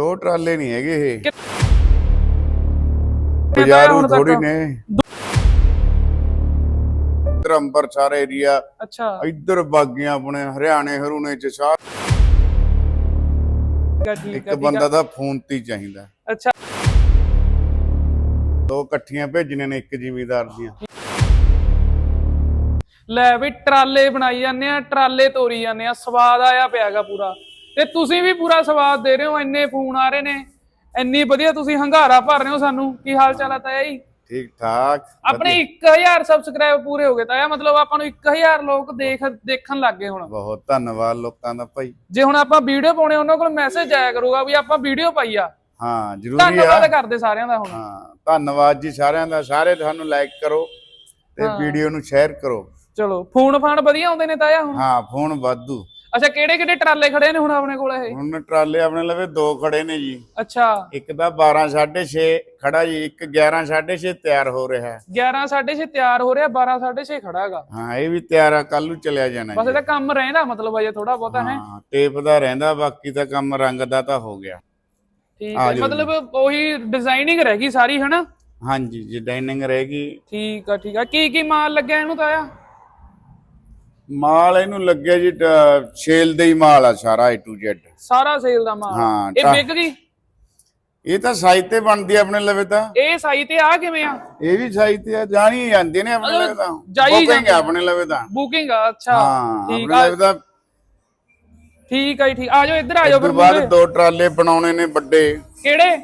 ਉਹ ਟਰਾਲੇ ਨਹੀਂ ਹੈਗੇ ਇਹ। ਬਾਜ਼ਾਰੂ? ਥੋੜੀ ਨੇ। ਇੱਧਰ ਅੰਬਰਸਰ ਏਰੀਆ ਅੱਛਾ। ਇੱਧਰ ਬਾਗੀਆਂ ਆਪਣੇ ਹਰਿਆਣੇ ਹਰੂਣੇ ਚ ਸਾਰ ਇੱਕ ਬੰਦਾ। ਦਾ ਫੋਨ ਤੇ ਚਾਹੀਦਾ। ਅੱਛਾ। ਦੋ ਇਕੱਠੀਆਂ ਭੇਜਣੇ ਨੇ ਇੱਕ ਜ਼ਿਮੀਦਾਰ ਦੀਆਂ। ਲੈ ਵੀ ਟਰਾਲੇ ਬਣਾਈ ਜਾਂਦੇ ਆ ਟਰਾਲੇ ਤੋਰੀ ਜਾਂਦੇ ਆ ਸਵਾਦ ਆਇਆ ਪਿਆਗਾ ਪੂਰਾ। ਤੇ ਤੁਸੀਂ ਵੀ ਪੂਰਾ ਸਵਾਦ ਦੇ ਰਹੇ ਹੋ ਇੰਨੇ ਫੋਨ ਆ ਰਹੇ ਨੇ ਇੰਨੀ ਵਧੀਆ ਤੁਸੀਂ ਹੰਗਾਰਾ ਭਰ ਰਹੇ ਹੋ ਸਾਨੂੰ ਕੀ ਹਾਲ ਚਾਲ ਆ ਤਾਇਆ ਜੀ? ਠੀਕ ਠਾਕ ਆਪਣੇ 1000 ਸਬਸਕ੍ਰਾਈਬ ਪੂਰੇ ਹੋ ਗਏ ਤਾਇਆ ਮਤਲਬ ਆਪਾਂ ਨੂੰ 1000 ਲੋਕ ਦੇਖ ਦੇਖਣ ਲੱਗ ਗਏ ਹੁਣ। ਬਹੁਤ ਧੰਨਵਾਦ ਲੋਕਾਂ ਦਾ ਭਾਈ। ਜੇ ਹੁਣ ਆਪਾਂ ਵੀਡੀਓ ਪਾਉਣੇ ਉਹਨਾਂ ਕੋਲ ਮੈਸੇਜ ਆਇਆ ਕਰੂਗਾ ਵੀ ਆਪਾਂ ਵੀਡੀਓ ਪਾਈ ਆ। ਹਾਂ ਜ਼ਰੂਰੀ ਆ। ਧੰਨਵਾਦ ਕਰਦੇ ਸਾਰਿਆਂ ਦਾ ਹੁਣ। ਹਾਂ ਧੰਨਵਾਦ ਜੀ ਸਾਰਿਆਂ ਦਾ ਸਾਰੇ ਤੁਹਾਨੂੰ ਲਾਈਕ ਕਰੋ ਤੇ ਵੀਡੀਓ ਨੂੰ ਸ਼ੇਅਰ ਕਰੋ। ਚਲੋ ਫੋਨ ਫਾਨ ਵਧੀਆ ਆਉਂਦੇ ਨੇ ਤਾਇਆ ਹੁਣ? ਹਾਂ ਫੋਨ ਵਾਧੂ। ਅੱਛਾ ਕਿਹੜੇ ਕਿਹੜੇ ਟਰਾਲੇ ਖੜੇ ਨੇ ਹੁਣ ਆਪਣੇ ਕੋਲ ਇਹ? ਹੁਣ ਟਰਾਲੇ ਆਪਣੇ ਲਵੇ ਦੋ ਖੜੇ ਨੇ ਜੀ। ਅੱਛਾ। ਇੱਕ ਤਾਂ 12 6.5 ਖੜਾ ਜੀ ਇੱਕ 11 6.5 ਤਿਆਰ ਹੋ ਰਿਹਾ। ਹੈ 11 6:30 ਤਿਆਰ ਹੋ ਰਿਹਾ 12 6:30 ਖੜਾ ਹੈਗਾ। ਹਾਂ ਇਹ ਵੀ ਤਿਆਰ ਆ ਕੱਲ ਨੂੰ ਚਲਿਆ ਜਾਣਾ ਬਸ ਇਹਦਾ ਕੰਮ ਰਹਿੰਦਾ ਮਤਲਬ ਅਜੇ ਥੋੜਾ ਬਹੁਤਾ ਹੈ? ਹਾਂ ਟੇਪ ਦਾ ਰਹਿੰਦਾ ਬਾਕੀ ਤਾਂ ਕੰਮ ਰੰਗ ਦਾ ਤਾਂ ਹੋ ਗਿਆ। ਠੀਕ ਆ ਹੈ ਮਤਲਬ ਉਹੀ ਡਿਜ਼ਾਈਨਿੰਗ ਰਹਿ ਗਈ ਸਾਰੀ ਹਨਾ? ਹਾਂਜੀ ਜੀ ਡਾਈਨਿੰਗ ਰਹੇਗੀ ਠੀਕ ਆ ਠੀਕ ਆ। ਕੀ ਕੀ ਮਾਲ ਲੱਗਿਆ ਇਹਨੂੰ ਤਾਇਆ? ਮਾਲ ਇਹਨੂੰ ਲੱਗਿਆ ਜੀ ਛੇਲ ਦੇ ਹੀ ਮਾਲ ਆ ਸਾਰਾ A to Z ਸਾਰਾ ਸੇਲ ਦਾ ਮਾਲ? ਹਾਂ, ਇਹ ਤਾਂ- ਵਿਕ ਗਈ? ਇਹ ਤਾਂ ਸਾਈਜ਼ ਤੇ ਬਣਦੀ ਆ ਆਪਣੇ ਲਵੇ ਤਾਂ। ਇਹ ਸਾਈ ਤੇ ਆ ਕਿਵੇਂ ਆ? ਇਹ ਵੀ ਸਾਈਜ਼ ਤੇ ਆ ਜਾਣੀ ਜਾਂਦੇ ਨੇ ਆਪਣੇ ਲਵੇ ਤਾਂ। ਜਾਈ Booking ਜਾਂਦੇ ਆਪਣੇ ਲਵੇ ਤਾਂ। ਬੁਕਿੰਗ ਆ ਅੱਛਾ। ਹਾਂ ਠੀਕ ਆਪਣੇ ਆ। ਲਵੇ ਤਾਂ। ਠੀਕ ਆ ਜੀ, ਠੀਕ। ਆ ਜਾਓ ਇੱਧਰ ਆ ਜਾਓ ਫਿਰ ਮੂਹਰੇ। ਦੋ ਟਰਾਲੇ ਬਣਾਉਣੇ ਨੇ ਵੱਡੇ। ਕਿਹੜੇ?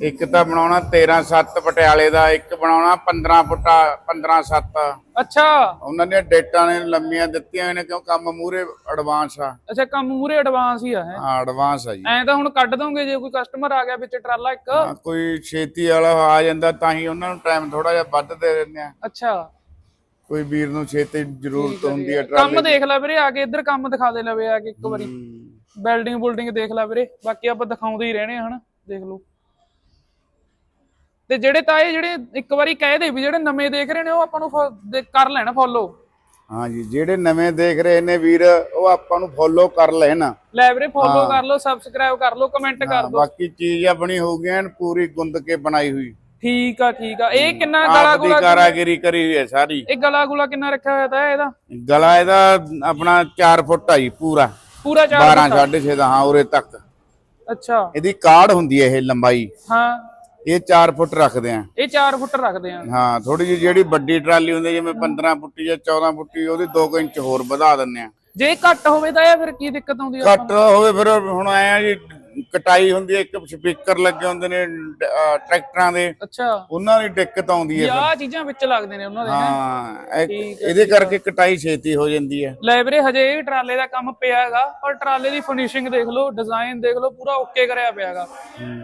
ਇੱਕ ਤਾਂ ਬਣਾਉਣਾ 13 7 ਪਟਿਆਲੇ ਦਾ ਇੱਕ ਬਣਾਉਣਾ 15 ਫੁੱਟਾ 15 7 ਅੱਛਾ। ਉਹਨਾਂ ਦੀਆਂ ਡੇਟਾਂ ਨੇ ਲੰਮੀਆਂ ਦਿੱਤੀਆਂ ਨੇ ਕਿਉਂ? ਕੰਮ ਮੂਰੇ ਐਡਵਾਂਸ ਆ। ਅੱਛਾ ਕੰਮ ਮੂਰੇ ਐਡਵਾਂਸ ਹੀ ਆ ਹੈ? ਹਾਂ ਐਡਵਾਂਸ ਆ ਜੀ। ਐਂ ਤਾਂ ਹੁਣ ਕੱਢ ਦੋਗੇ ਜੇ ਕੋਈ ਕਸਟਮਰ ਆ ਗਿਆ ਵਿੱਚ ਟਰਾਲਾ ਇੱਕ? ਕੋਈ ਛੇਤੀ ਵਾਲਾ ਆ ਜਾਂਦਾ ਤਾਂ ਹੀ ਉਹਨਾਂ ਨੂੰ ਟਾਈਮ ਥੋੜਾ ਜਿਹਾ ਵੱਧ ਦੇ ਦਿੰਦੇ ਆ। ਅੱਛਾ। ਕੋਈ ਵੀਰ ਨੂੰ ਛੇਤੀ ਜ਼ਰੂਰਤ ਹੁੰਦੀ ਹੈ ਕੰਮ ਟਰਾਲੇ ਦੇਖ ਲੈ ਵੀਰੇ ਆ ਕੇ ਇੱਧਰ ਕੰਮ ਦਿਖਾ ਦੇ ਲਵੇ ਆ ਕੇ ਇੱਕ ਵਾਰੀ। ਬਿਲਡਿੰਗ ਬੁਲਡਿੰਗ ਦੇਖ ਲੈ ਵੀਰੇ ਬਾਕੀ ਆਪਾਂ ਦਿਖਾਉਂਦੇ ਹੀ ਰਹਿਣੇ ਆ ਹਨਾ? ਦੇਖ ਲਓ। ਤੇ ਜਿਹੜੇ ਤਾਂ ਇਹ ਜਿਹੜੇ ਇੱਕ ਵਾਰੀ ਕਹਿ ਦੇ ਵੀ ਜਿਹੜੇ ਨਵੇਂ ਦੇਖ ਰਹੇ ਨੇ ਉਹ ਆਪਾਂ ਨੂੰ ਕਰ ਲੈਣ ਫੋਲੋ ਹਾਂ ਜੀ ਜਿਹੜੇ ਨਵੇਂ ਦੇਖ ਰਹੇ ਨੇ ਵੀਰ ਉਹ ਆਪਾਂ ਨੂੰ ਫੋਲੋ ਕਰ ਲੈਣ। ਲੈ ਵੀਰੇ ਫੋਲੋ ਕਰ ਲਓ ਸਬਸਕ੍ਰਾਈਬ ਕਰ ਲਓ ਕਮੈਂਟ ਕਰ ਦਿਓ। ਬਾਕੀ ਚੀਜ਼ ਆਪਣੀ ਹੋ ਗਈ ਐਨ ਪੂਰੀ ਗੁੰਦ ਕੇ ਬਣਾਈ ਹੋਈ। ਠੀਕ ਆ ਠੀਕ ਆ। ਇਹ ਕਿੰਨਾ ਗਲਾ ਗੁਲਾ ਕਾਰਾਗਰੀ ਕਰੀ ਹੋਈ ਹੈ ਸਾਰੀ। ਇਹ ਗਲਾ ਗੁਲਾ ਕਿੰਨਾ ਰੱਖਿਆ ਹੋਇਆ ਤਾਂ ਇਹਦਾ? ਗਲਾ ਇਹਦਾ ਆਪਣਾ 4 ਫੁੱਟ ਆ ਜੀ ਪੂਰਾ। ਪੂਰਾ 4 12 6.5 ਦਾ ਹਾਂ ਉਰੇ ਤੱਕ। ਅੱਛਾ। ਇਹਦੀ ਕਾੜ ਹੁੰਦੀ ਹੈ ਇਹ ਲੰਬਾਈ। ਹਾਂ। ਇਹ 4 ਫੁੱਟ ਰੱਖਦੇ ਆ। ਇਹ 4 ਫੁੱਟ ਰੱਖਦੇ ਆ। ਹਾਂ ਥੋੜੀ ਜਿਹੀ ਜਿਹੜੀ ਵੱਡੀ ਟਰਾਲੀ ਹੁੰਦੀ ਜਿਵੇਂ 15 ਫੁੱਟੀ ਜਾਂ 14 ਫੁੱਟੀ ਉਹਦੀ 2 ਇੰਚ ਹੋਰ ਵਧਾ ਦਿੰਨੇ ਆ। ਜੇ ਘੱਟ ਹੋਵੇ ਤਾਂ ਇਹ ਫਿਰ ਕੀ ਦਿੱਕਤ ਆਉਂਦੀ ਆ ਘੱਟ ਹੋਵੇ ਫਿਰ ਹੁਣ ਆਏ ਆ ਜੀ ਕਟਾਈ ਹੁੰਦੀ ਹੈ ਇੱਕ ਸਪੀਕਰ ਲੱਗੇ ਹੁੰਦੇ ਨੇ ਟਰੈਕਟਰਾਂ ਦੇ। ਅੱਛਾ। ਉਹਨਾਂ ਦੀ ਦਿੱਕਤ ਆਉਂਦੀ ਹੈ ਆ ਚੀਜ਼ਾਂ ਵਿੱਚ ਲੱਗਦੇ ਨੇ ਉਹਨਾਂ ਦੇ ਹੈਂ। ਹਾਂ ਇਹ- ਇਹਦੇ ਕਰਕੇ ਕਟਾਈ ਛੇਤੀ ਹੋ ਜਾਂਦੀ ਹੈ। ਲੈ ਵੀਰੇ ਹਜੇ ਇਹ ਟਰਾਲੇ ਦਾ ਕੰਮ ਪਿਆ ਹੈਗਾ ਪਰ ਟਰਾਲੇ ਦੀ ਫਿਨਿਸ਼ਿੰਗ ਦੇਖ ਲਓ ਡਿਜ਼ਾਈਨ ਦੇਖ ਲਓ ਪੂਰਾ ਓਕੇ ਕਰਿਆ ਪਿਆ ਹੈਗਾ।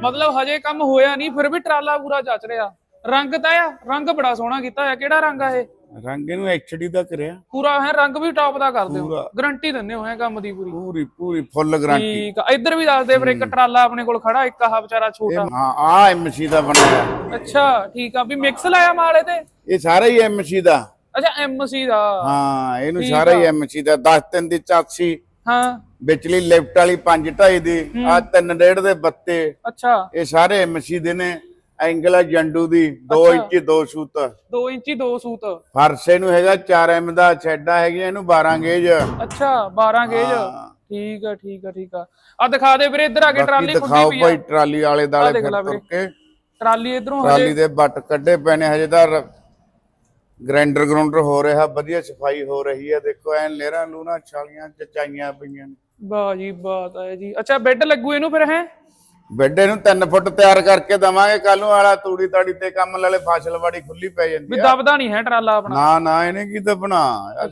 ਮਤਲਬ ਹਜੇ ਕੰਮ ਹੋਇਆ ਨਹੀਂ ਫਿਰ ਵੀ ਟਰਾਲਾ ਪੂਰਾ ਜੱਚ ਰਿਹਾ। ਰੰਗ ਤਾਂ ਆ ਰੰਗ ਬੜਾ ਸੋਹਣਾ ਕੀਤਾ ਹੋਇਆ। ਕਿਹੜਾ ਰੰਗ ਆ ਇਹ? ਰੰਗ ਇਹਨੂੰ ਐਚਡੀ ਦਾ ਕਰਿਆ ਪੂਰਾ ਹੈ ਰੰਗ ਵੀ ਟੌਪ ਦਾ ਕਰਦੇ ਹੋ ਪੂਰਾ। ਗਰੰਟੀ ਦਿੰਦੇ ਹੋ ਹੈ ਕੰਮ ਦੀ ਪੂਰੀ। ਪੂਰੀ ਪੂਰੀ ਫੁੱਲ ਗਾਰੰਟੀ ਠੀਕ ਆ ਇੱਧਰ ਵੀ ਦੱਸ ਦੇ ਵੀਰੇ ਇੱਕ ਟਰਾਲਾ ਆਪਣੇ ਕੋਲ ਖੜਾ ਇੱਕ ਆਹ ਵਿਚਾਰਾ ਛੋਟਾ। ਹਾਂ ਆ ਐਮਸੀ ਦਾ ਬਣਾਇਆ। ਅੱਛਾ ਠੀਕ ਆ ਵੀ ਮਿਕਸ ਲਾਇਆ ਮਾਲੇ ਤੇ ਇਹ ਸਾਰਾ ਹੀ ਐਮਸੀ ਦਾ। ਅੱਛਾ ਐਮਸੀ ਦਾ। ਹਾਂ ਇਹਨੂੰ ਸਾਰਾ ਹੀ ਐਮਸੀ ਦਾ 10 ਤਿੰਨ ਦੀ ਚਾਚੀ ਹਾਂ। ਵਿਚਲੀ ਲੈਫਟ ਵਾਲੀ 5 2.5 ਦੀ ਆ 3 ਡੇਢ ਦੇ ਬੱਤੇ। ਅੱਛਾ। ਇਹ ਸਾਰੇ ਐਮਸੀ ਦੇ ਨੇ। ਐਂਗਲ ਆ ਜੰਡੂ ਦੀ 2 ਇੰਚ 2 ਸੂਤ। 2 ਇੰਚੀ 2 ਸੂਤ। ਫਰਸੇ ਨੂੰ ਹੈਗਾ 4 ਐਮ ਦਾ ਛੱਡਾ ਹੈਗੀਆਂ ਇਹਨੂੰ 12 ਗੇਜ। ਅੱਛਾ 12 ਗੇਜ। ਹਾਂ। ਠੀਕ ਆ ਠੀਕ ਆ ਠੀਕ ਆ। ਆ ਦਿਖਾ ਦੇ ਵੀਰੇ ਇੱਧਰ ਆ ਕੇ ਬਾਕੀ ਟਰਾਲੀ ਖੁੱਲੀ ਦਿਖਾਓ ਪਈ ਆ। ਭਾਈ ਟਰਾਲੀ ਵਾਲੇ ਦਾਲੇ ਦੇਖ ਫਿਰ ਲੈ ਤੁਰ ਵੀਰੇ। ਕੇ ਟਰਾਲੀ ਇਧਰੋਂ ਟਰਾਲੀ ਹਜੇ ਦੇ ਬੱਟ ਕੱਢੇ ਪਏ ਨੇ ਹਜੇ ਤਾਂ ਗ੍ਰਾਈਂਡਰ ਗਰਾਉਂਡਰ ਹੋ ਰਿਹਾ ਵਧੀਆ ਸਫ਼ਾਈ ਹੋ ਰਹੀ ਹੈ ਦੇਖੋ ਐਨ ਲੇਰਾਂ ਲੂਣਾ ਛਾਲੀਆਂ ਚਚਾਈਆਂ ਪਈਆਂ ਨੇ। ਵਾਹ ਜੀ ਬਾਤ ਹੈ ਜੀ। ਅੱਛਾ ਬੈੱਡ ਲੱਗੂ ਇਹਨੂੰ ਫਿਰ ਹੈ? ਬੈੱਡੇ ਨੂੰ 3 ਫੁੱਟ ਤਿਆਰ ਕਰਕੇ ਦਵਾਂਗੇ ਕੱਲ ਨੂੰ ਵਾਲਾ ਤੂੜੀ ਤਾੜੀ ਤੇ ਕੰਮ ਲਾਲੇ ਫਸਲ ਵਾੜੀ ਖੁੱਲੀ ਪੈ ਜਾਂਦੀ ਵੀ ਆ। ਦਬਦਾ ਨਹੀਂ ਹੈ ਟਰਾਲਾ ਆਪਣਾ। ਨਾ ਨਾ ਇਹਨੇ ਕੀ ਦਬਣਾ?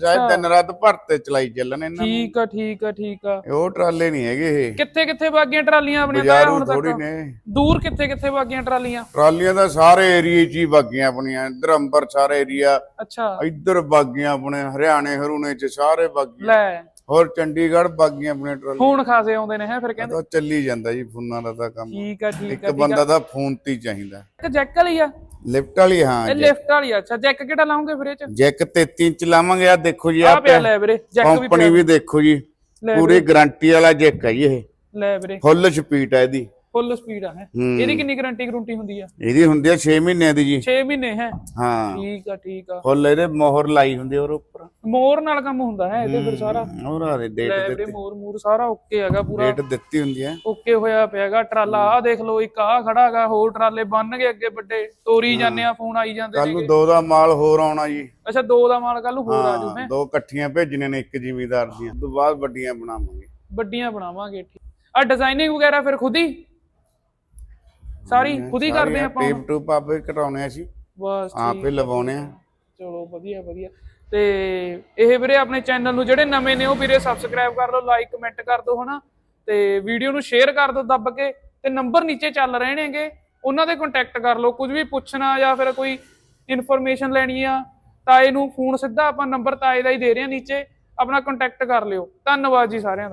ਚਾਹੇ ਦਿਨ ਰਾਤ ਭਰਤੇ ਚਲਾਈ ਚੱਲਣ ਇਹਨਾਂ ਨੂੰ। ਠੀਕ ਆ ਠੀਕ ਆ ਠੀਕ ਆ। ਇਹ ਉਹ ਟਰਾਲੇ ਨਹੀਂ ਹੈਗੇ ਇਹ। ਕਿੱਥੇ ਕਿੱਥੇ ਵਾਗੀਆਂ ਟਰਾਲੀਆਂ ਆਪਣੀਆਂ? ਤਾਇਆ ਬਾਜ਼ਾਰੂ ਹੁਣ ਥੋੜੀ ਤੱਕ ਨੇ। ਦੂਰ ਕਿੱਥੇ ਕਿੱਥੇ ਵਾਗੀਆਂ ਟਰਾਲੀਆਂ? ਟਰਾਲੀਆਂ ਦਾ ਸਾਰੇ ਏਰੀਏ 'ਚ ਹੀ ਬਾਗੀਆਂ ਆਪਣੀਆਂ। ਇੱਧਰ ਅੰਬਰਸਰ ਏਰੀਆ ਅੱਛਾ। ਇੱਧਰ ਬਾਗੀਆਂ ਆਪਣੇ ਹਰਿਆਣੇ ਹਰੂਣੇ 'ਚ ਸਾਰੇ ਬਾਗੀਆਂ। ਲੈ। ਹੋਰ ਚੰਡੀਗੜ੍ਹ ਬਾਗੀਆਂ ਆਪਣੇ ਟਰਾਲੀ ਫੋਨ ਖਾਸੇ ਆਉਂਦੇ ਨੇ ਹੈ ਫਿਰ ਕਹਿੰਦੇ ਤਾਂ ਚੱਲੀ ਜਾਂਦਾ ਜੀ ਫੋਨਾਂ ਦਾ ਤਾਂ ਕੰਮ। ਠੀਕ ਆ ਠੀਕ ਇੱਕ ਆ। ਬੰਦਾ ਦਾ ਫੋਨ ਤੇ ਹੀ ਚਾਹੀਦਾ। ਇੱਕ ਜੈਕ ਵਾਲੀ ਆ? ਲਿਫਟ ਵਾਲੀ ਹਾਂ ਇਹ ਲਿਫਟ ਵਾਲੀ ਆ। ਅੱਛਾ ਜੈਕ ਕਿਹੜਾ ਲਾਉਂਗੇ ਫਿਰ ਇਹ ਚ? ਜੈਕ 33 ਇੰਚ ਲਾਵਾਂਗੇ ਆ ਦੇਖੋ ਜੀ ਆ ਪਿਆ ਲੈ ਵੀਰੇ ਜੈਕ ਵੀ ਕੰਪਨੀ ਵੀ ਦੇਖੋ ਜੀ ਪੂਰੀ ਗਾਰੰਟੀ ਵਾਲਾ ਜੈਕ ਹੈ ਜੀ ਇਹ। ਲੈ ਵੀਰੇ। ਫੁੱਲ ਸਪੀਡ ਹੈ ਇਹਦੀ। ਫੁੱਲ ਸਪੀਡ ਆ ਹੈ। ਹੂੰ। ਇਹਦੀ ਕਿੰਨੀ ਗਾਰੰਟੀ ਗਰੰਟੀ ਹੁੰਦੀ ਆ? ਇਹਦੀ ਹੁੰਦੀ ਆ 6 ਮਹੀਨਿਆਂ ਦੀ ਜੀ। 6 ਮਹੀਨੇ ਹੈ। ਹਾਂ। ਠੀਕ ਆ ਠੀਕ ਆ। ਫੁੱਲ ਇਹਦੇ ਮੋਹਰ ਲਾਈ ਹੁੰਦੀ ਆ ਉਹਦੇ ਉੱਪਰ। ਮੋਰ ਨਾਲ ਕੰਮ ਹੁੰਦਾ ਹੈ ਇਹਦੇ ਫਿਰ ਸਾਰਾ। ਹੋਰ ਆ ਡੇਟ ਲੈ ਵੀਰੇ ਮੋਰ ਮੂਰ ਸਾਰਾ ਓਕੇ ਹੈਗਾ ਪੂਰਾ। ਡੇਟ ਦਿੱਤੀ ਹੁੰਦੀ ਹੈ ਓਕੇ ਹੋਇਆ ਪਿਆਗਾ ਟਰਾਲਾ ਆ ਦੇਖ ਲਓ ਇੱਕ ਆ ਖੜਾ ਹੈਗਾ ਹੋਰ ਟਰਾਲੇ ਬੰਨ ਗਏ ਅੱਗੇ ਵੱਡੇ। ਤੋਰੀ ਜਾਂਦੇ ਆ ਫੋਨ ਆਈ ਜਾਂਦੇ ਕੱਲ ਨੇ ਨੂੰ ਦੋ ਦਾ ਮਾਲ ਹੋਰ ਆਉਣਾ ਜੀ। ਅੱਛਾ ਦੋ ਦਾ ਮਾਲ ਕੱਲ ਨੂੰ ਹੋਰ ਆ ਜੂ ਹਾਂ ਹੈ। ਦੋ ਇਕੱਠੀਆਂ ਭੇਜਣੀਆਂ ਨੇ ਇੱਕ ਜ਼ਿਮੀਦਾਰ ਦੀਆਂ। ਉਸ ਤੋਂ ਬਾਅਦ ਵੱਡੀਆਂ ਬਣਾਵਾਂਗੇ। ਵੱਡੀਆਂ ਬਣਾਵਾਂਗੇ ਠੀਕ। ਆ ਡਿਜ਼ਾਈਨਿੰਗ ਵਗੈਰਾ ਫਿਰ ਖੁਦ ਹੀ? ਸਾਰੀ ਖੁਦ ਹੀ ਕਰਦੇ ਆਪਾਂ ਟੇਪ ਟੂਪ ਆਪੇ ਘਟਾਉਣੇ ਅਸੀਂ। ਬਸ ਆਪੇ ਲਵਾਉਣੇ ਆ। ਚਲੋ ਵਧੀਆ ਵਧੀਆ। ਤੇ ਇਹ ਵੀਰੇ ਆਪਣੇ ਚੈਨਲ ਨੂੰ ਜਿਹੜੇ ਨਵੇਂ ਨੇ ਉਹ ਵੀਰੇ ਸਬਸਕ੍ਰਾਈਬ ਕਰ ਲਓ ਲਾਈਕ ਕਮੈਂਟ ਕਰ ਦਿਓ ਹਨਾ? ਤੇ ਵੀਡੀਓ ਨੂੰ ਸ਼ੇਅਰ ਕਰ ਦਿਓ ਦੱਬ ਕੇ। ਤੇ ਨੰਬਰ ਨੀਚੇ ਚੱਲ ਰਹੇ ਨੇਗੇ ਉਹਨਾਂ ਦੇ ਕੰਟੈਕਟ ਕਰ ਲਓ। ਕੁਝ ਵੀ ਪੁੱਛਣਾ ਜਾਂ ਫਿਰ ਕੋਈ ਇਨਫੋਰਮੇਸ਼ਨ ਲੈਣੀ ਆ ਤਾਏ ਨੂੰ ਫੋਨ ਸਿੱਧਾ ਆਪਾਂ ਨੰਬਰ ਤਾਏ ਦਾ ਹੀ ਦੇ ਰਹੇ ਹਾਂ ਨੀਚੇ। ਆਪਣਾ ਕੰਟੈਕਟ ਕਰ ਲਿਓ। ਧੰਨਵਾਦ ਜੀ ਸਾਰਿਆਂ ਦਾ।